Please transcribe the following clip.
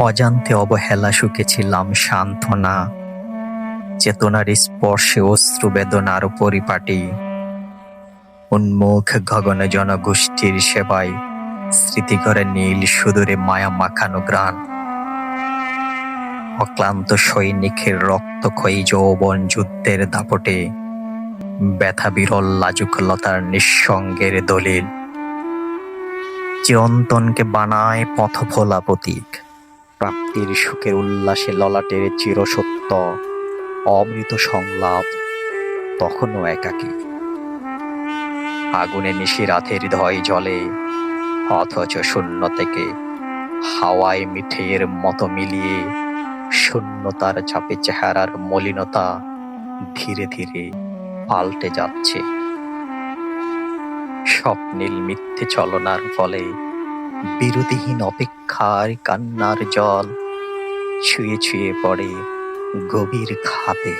অজান্তে অবহেলা শুকেছিলাম সান্ত্বনা, চেতনার স্পর্শে অশ্রু বেদনার পরিপাটি। উন্মুখ গগন জনগোষ্ঠীর সেবায় স্মৃতিঘরে নীল সুদূরে মায়া মাখানো গ্রাণ। অক্লান্ত সৈনিকের রক্তক্ষয়ী যৌবন যুদ্ধের দাপটে ব্যথা বিরল লাজুকলতার নিঃসঙ্গের দলিল। চিরন্তনকে বানায় পথ পথফোলা প্রতীক। প্রাপ্তির সুখের উল্লাসে ললাটের চিরসত্য, অমৃত সংলাপ তখনও একাকী। আগুনে নিশি রাতের ধয় জলে অথচ শূন্য থেকে হাওয়ায় মিঠের মতো মিলিয়ে শূন্যতার চাপে চেহারার মলিনতা ধীরে ধীরে পাল্টে যাচ্ছে। স্বপ্নীল মিথ্যে চলনার ফলে বিরতিহীন অপেক্ষার কান্নার জল ছুঁয়ে ছুঁয়ে পড়ে গভীর খাতে